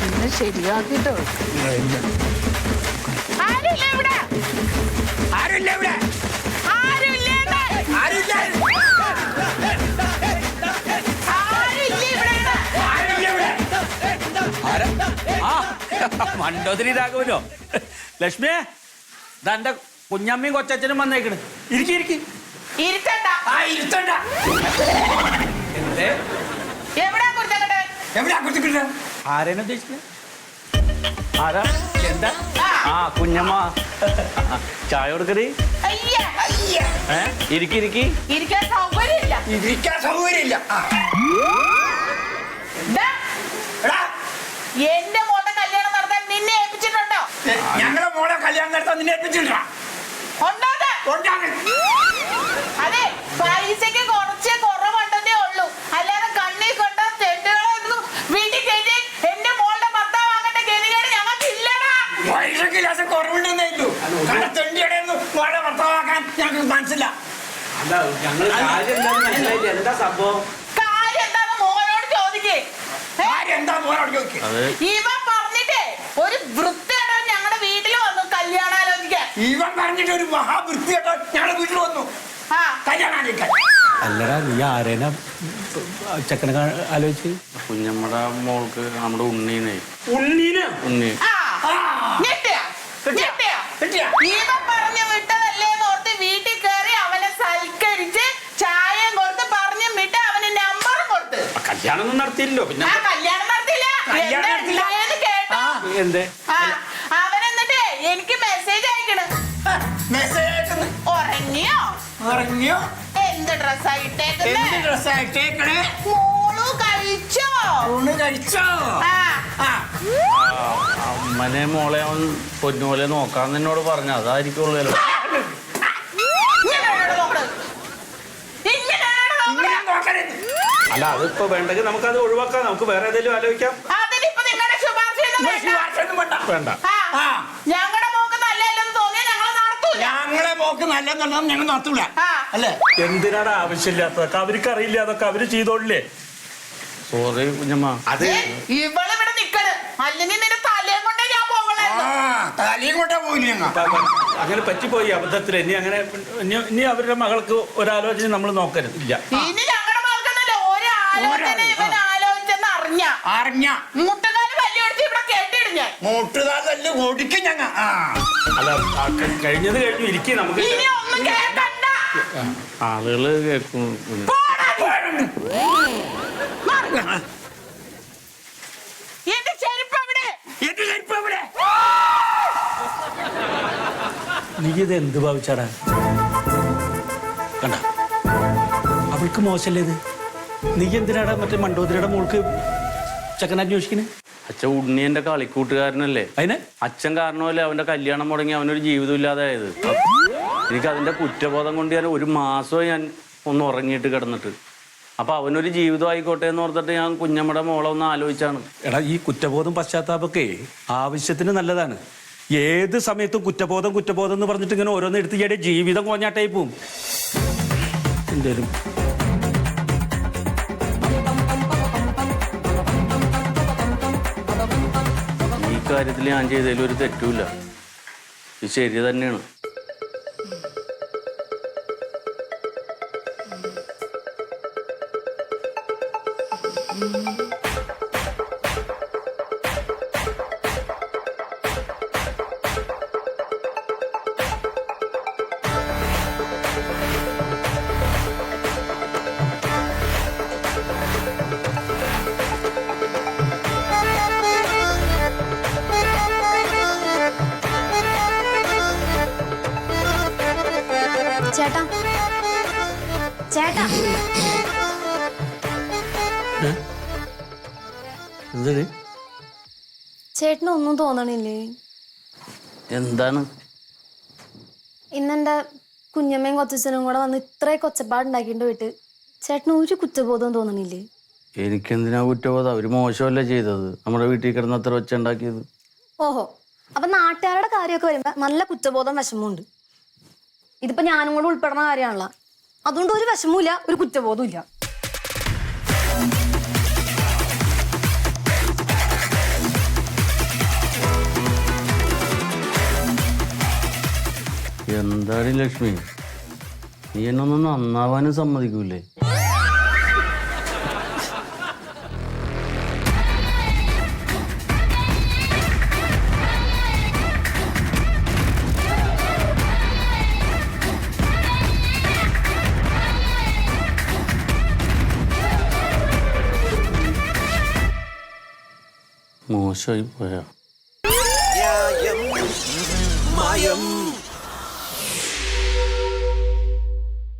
പിന്നെ ശരിയാക്കിട്ടോ. ആരുമില്ല ഇവിടെ? ആരുമില്ല. ആരുമില്ല മണ്ടോതിരി രാഘവനോ? ലക്ഷ്മിയെ തന്റെ കുഞ്ഞമ്മയും കൊച്ചച്ഛനും വന്നേക്കണ്. ഇരിക്കി ഇരിക്കി. ഇരുത്തണ്ട. ആ ഇരുത്തണ്ട. എവിടാ കുരുത്തക്കട്ടെ എവിടെയാ കുത്തിക്കിട്ട ആരേനെ ഉദ്ദേശിക്കുന്നത് ആരാ? എന്താ? ആ. ആ കുഞ്ഞമ്മ. ചായ കൊടുക്കടി? അയ്യ. ഏ? ഇരിക്കി ഇരിക്കി. ഇരിക്കാൻ സൗകര്യമില്ല. ഇരിക്കാൻ സൗകര്യമില്ല. ആ. ദാ, എടാ. എന്റെ മോളുടെ കല്യാണം നടത്താൻ നിന്നെ ഏൽപ്പിച്ചിട്ടുണ്ടോ? ഞങ്ങളെ മോളെ കല്യാണം നടത്താൻ നിന്നെ ഏൽപ്പിച്ചിട്ടാ ഉണ്ടോന്ന് ഞങ്ങൾക്ക് മനസ്സില്ല. അല്ല. ഞങ്ങൾ കാര്യം എന്താണെന്ന് മനസ്സിലായില്ല? എന്താ സംഭവം? കാര്യം എന്താന്ന് മോനോട് ചോദിക്കേ. ഏ? ആരും എന്താ മോളോട് ചോദിക്കുക അത്. ഇവ പറഞ്ഞിട്ടേ ഒരു വൃത്തിയുടെ ഞങ്ങളുടെ വീട്ടിൽ വന്നു കല്യാണാലോചിക്കാൻ. ഇവൻ പറഞ്ഞിട്ട് ഒരു മഹാവൃത്തിയായിട്ട് ഞങ്ങളുടെ വീട്ടിൽ വന്നു. ആ. കല്യാണം ആലോചിക്കാൻ അല്ലടാ നീ ആരേനാ ചക്കനെ ആലോചിച്ച്? കുഞ്ഞമ്മടെ മോൾക്ക് നമ്മുടെ ഉണ്ണീനെ. ഉണ്ണീന്? ഉണ്ണി ആ നടത്തിയില്ലോ പിന്നെ ആ കല്യാണം നടത്തില്ല കല്യാണം എന്താ. ഉണ്ടായെന്ന് കേട്ടോ. എന്തേ? ആ അവൻ എന്നിട്ട് എനിക്ക് മെസ്സേജ് അയക്കണ്. മെസ്സേജ് അയക്കുന്നു. ഉറങ്ങിയോ? ഉറങ്ങിയോ? എന്ത് ഡ്രസ്സാ എന്ത് ഇട്ടേക്കുന്നേ ഡ്രസ്സാ ഇട്ടേക്കണേ? മോളു കഴിച്ചോ? ഊണ് കഴിച്ചോ? ആ. ആ. അമ്മനെ മോളെ അവൻ പൊന്നുപോലെ നോക്കാന്ന് എന്നോട് പറഞ്ഞു. അതായിരിക്കുള്ളൂ അല്ല അതിപ്പോ വേണ്ടെങ്കിൽ നമുക്ക് അത് ഒഴിവാക്കാം. നമുക്ക് വേറെ ഏതെങ്കിലും ആലോചിക്കാം. അതിനിപ്പോ നിങ്ങളുടെ ശുപാർശയൊന്നും നിങ്ങൾ വേണ്ട. ശുപാർശയൊന്നും വേണ്ട. വേണ്ട. ആ. ഞങ്ങളുടെ മോക്ക് നല്ലതല്ലെന്ന് തോന്നിയാ നടത്തൂല. ഞങ്ങളെ മോക്ക് നല്ലതെന്നും ഞങ്ങൾ നടത്തൂല. ആ. അല്ലേ? എന്തിനാണ് ആവശ്യമില്ലാത്തതൊക്കെ? അവർക്ക് അറിയില്ല അതൊക്കെ അവർ ചെയ്തോളില്ലേ? സോറി കുഞ്ഞമ്മ. അത്. ഏ, ഇവൾ ഇവിടെ നിക്കണ്. അല്ലെങ്കിൽ നിന്റെ തലയും കൊണ്ടേ ഞാൻ ആ പോകണായിരുന്നു തലയും കൊണ്ടാ പോയില്ല ഞങ്ങൾ അങ്ങനെ പറ്റിപ്പോയി അബദ്ധത്തിൽ ഇനി അങ്ങനെ ഇനി ഇനി അവരുടെ മകൾക്ക് ഒരാലോചന നമ്മൾ നോക്കരുത്. ഇല്ല. ഇനി ഞങ്ങളുടെ മകൾക്കെന്നല്ല ഒരു ആലോചന ഒരാ- ഇവൻ ആലോചിച്ചെന്ന് അറിഞ്ഞ. അറിഞ്ഞ. മുട്ടുകാൽ വലിയൊടിച്ച് ഇവിടെ കേട്ടിടും ഞാൻ മൂട്ടുകാലല്ല ഓടിക്കും ഞങ്ങ. ആ. അല്ല ആ, ക- കഴിഞ്ഞത് കഴിഞ്ഞു ഇരിക്കും നമുക്ക്. ഇനി ഒന്നും കേൾക്കണ്ട. ആളുകൾ കേൾക്കും. എന്റെ ചെരുപ്പ് എവിടെ? എന്റെ ചെരുപ്പ് എവിടെ? നീ ഇത് എന്ത് ഭാവിച്ചാടാ? കണ്ട? അവൾക്ക് മോശമല്ലേ ഇത്? നീ എന്തിനാടാ മറ്റേ മണ്ടോതിരിയുടെ മോൾക്ക് ചെക്കൻ അന്വേഷിക്കുന്നത് അച്ഛൻ ഉണ്ണി എന്റെ കളിക്കൂട്ടുകാരനല്ലേ. അതിന് അച്ഛൻ കാരണമല്ലേ അവന്റെ കല്യാണം മുടങ്ങി അവനൊരു ജീവിതം ഇല്ലാതായത്? എനിക്ക് അതിന്റെ കുറ്റബോധം കൊണ്ട് ഞാൻ ഒരു മാസമായി ഞാൻ ഒന്ന് ഉറങ്ങിയിട്ട് കിടന്നിട്ട്. അപ്പൊ അവനൊരു ജീവിതം ആയിക്കോട്ടെ എന്ന് ഓർത്തിട്ട് ഞാൻ കുഞ്ഞമ്മയുടെ മോളെ ഒന്ന് ആലോചിച്ചാണ്. എടാ ഈ കുറ്റബോധം പശ്ചാത്താപൊക്കെ ആവശ്യത്തിന് നല്ലതാണ്. ഏത് സമയത്തും കുറ്റബോധം കുറ്റബോധം എന്ന് പറഞ്ഞിട്ട് ഇങ്ങനെ ഓരോന്ന് എടുത്ത് ജീവിതം കോഞ്ഞാട്ടായി പോവും. എന്തേലും കാര്യത്തിൽ ഞാൻ ചെയ്തതിൽ ഒരു തെറ്റുമില്ല. ഇത് ശരി തന്നെയാണ്. ചേട്ടാ. ചേട്ടാ. ചേട്ടന് ഒന്നും തോന്നണില്ലേ? എന്താണ്? ഇന്നെന്റെ കുഞ്ഞമ്മയും കൊച്ചനും കൂടെ വന്ന് ഇത്രയൊക്കെ ഒച്ചപ്പാടുണ്ടാക്കിയിട്ട് പോയിട്ട് ചേട്ടന് ഒരു കുറ്റബോധം തോന്നണില്ലേ? എനിക്കെന്തിനാ കുറ്റബോധം? അവർ മോശമല്ല ചെയ്തത്? നമ്മുടെ വീട്ടിൽ കിടന്ന് അത്ര ഒച്ച ഉണ്ടാക്കിയത്. ഓഹോ. അപ്പൊ നാട്ടുകാരുടെ കാര്യമൊക്കെ വരുമ്പോ നല്ല കുറ്റബോധം വിഷമമുണ്ട്. ഇതിപ്പോ ഞാനും കൂടെ ഉൾപ്പെടുന്ന കാര്യമാണല്ല. അതുകൊണ്ട് ഒരു വിഷമവും ഒരു കുറ്റബോധവും ഇല്ല എന്താണ് ലക്ഷ്മി? നീ എന്നൊന്നും നന്നാവാനും സമ്മതിക്കൂലേ? മോശമായി പോയാ മായം